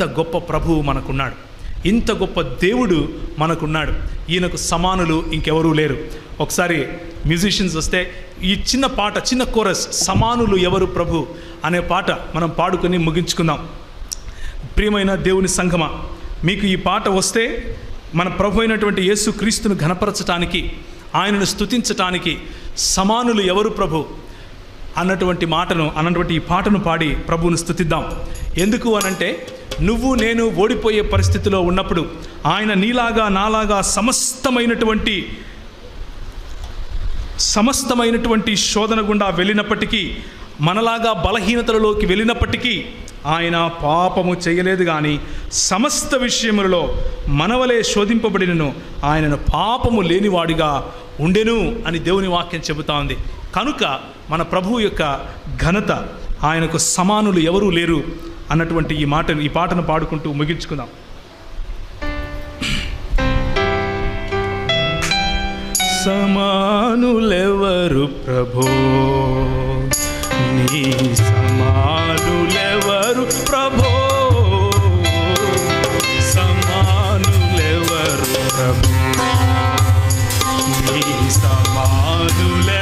ఇంత గొప్ప ప్రభువు మనకున్నాడు. ఇంత గొప్ప దేవుడు మనకున్నాడు. ఈయనకు సమానులు ఇంకెవరూ లేరు. ఒకసారి మ్యూజిషియన్స్ వస్తే ఈ చిన్న పాట చిన్న కోరస్ సమానులు ఎవరు ప్రభు? అనే పాట మనం పాడుకొని ముగించుకుందాం. ప్రియమైన దేవుని సంఘమ మీకు ఈ పాట వస్తే మన ప్రభు అయినటువంటి యేసు క్రీస్తును ఘనపరచటానికి ఆయనను స్థుతించటానికి సమానులు ఎవరు ప్రభు? అన్నటువంటి మాటను అన్నటువంటి ఈ పాటను పాడి ప్రభువును స్థుతిద్దాం ఎందుకు అనంటే నువ్వు నేను ఓడిపోయే పరిస్థితిలో ఉన్నప్పుడు ఆయన నీలాగా నాలాగా సమస్తమైనటువంటి సమస్తమైనటువంటి శోధన గుండా వెళ్ళినప్పటికీ మనలాగా బలహీనతలలోకి వెళ్ళినప్పటికీ ఆయన పాపము చేయలేదు కానీ సమస్త విషయములలో మనవలే శోధింపబడినను ఆయనను పాపము లేనివాడిగా ఉండెను అని దేవుని వాక్యం చెబుతా ఉంది. కనుక మన ప్రభువు యొక్క ఘనత ఆయనకు సమానులు ఎవరూ లేరు. అన్నటువంటి ఈ మాటను ఈ పాటను పాడుకుంటూ ముగించుకుందాం. సమానులెవరు ప్రభో? నీ సమానులెవరు ప్రభో? సమానులెవరు ప్రభో? నీ సమానులెవరు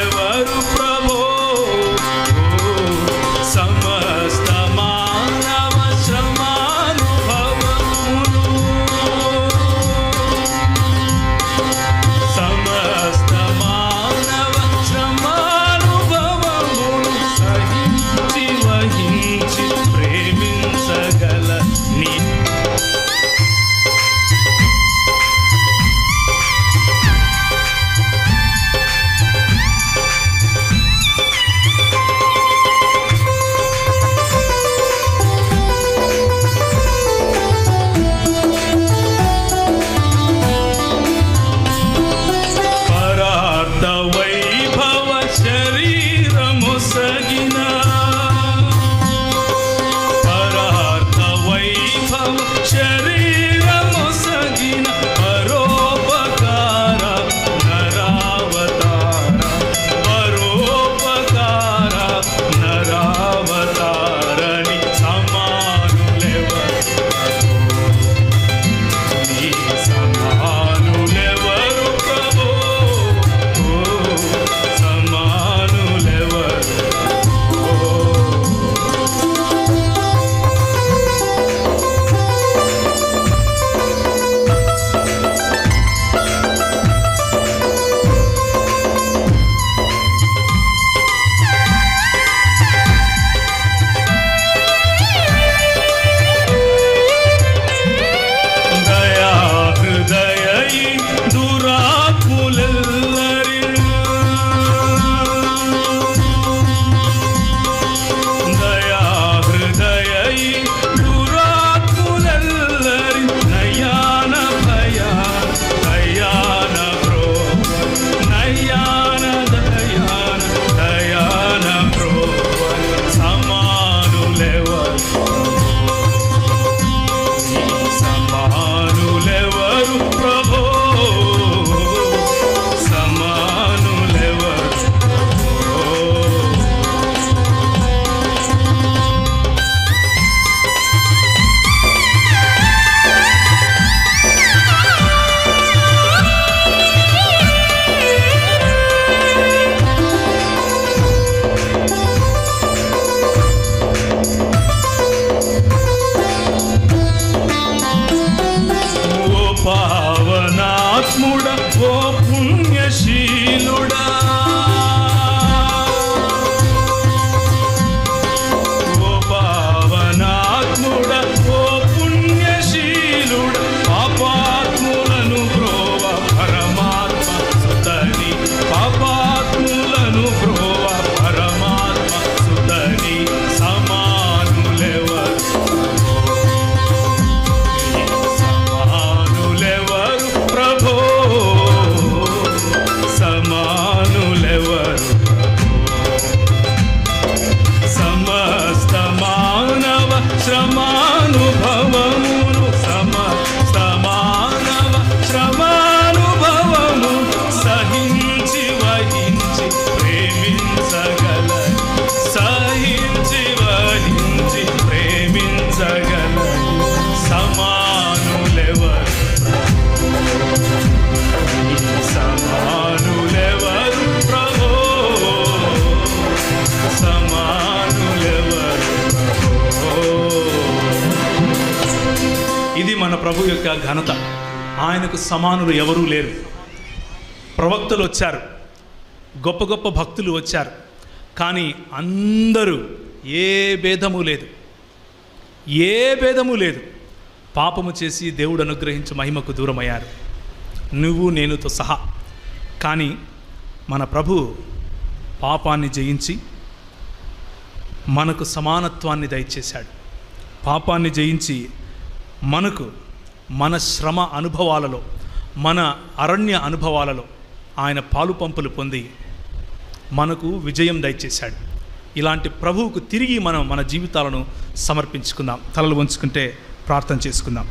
श्रमा ప్రభు యొక్క ఘనత. ఆయనకు సమానులు ఎవరూ లేరు. ప్రవక్తలు వచ్చారు. గొప్ప గొప్ప భక్తులు వచ్చారు. కానీ అందరూ ఏ భేదము లేదు. ఏ భేదము లేదు. పాపము చేసి దేవుడు అనుగ్రహించి మహిమకు దూరమయ్యారు. నువ్వు నేనుతో సహా. కానీ మన ప్రభు పాపాన్ని జయించి మనకు సమానత్వాన్ని దయచేశాడు. పాపాన్ని జయించి మనకు మన శ్రమ అనుభవాలలో మన అరణ్య అనుభవాలలో ఆయన పాలు పంపులు పొంది మనకు విజయం దయచేశాడు. ఇలాంటి ప్రభువుకు తిరిగి మనం మన జీవితాలను సమర్పించుకుందాం. తలలు వంచుకుంటే ప్రార్థన చేసుకుందాం.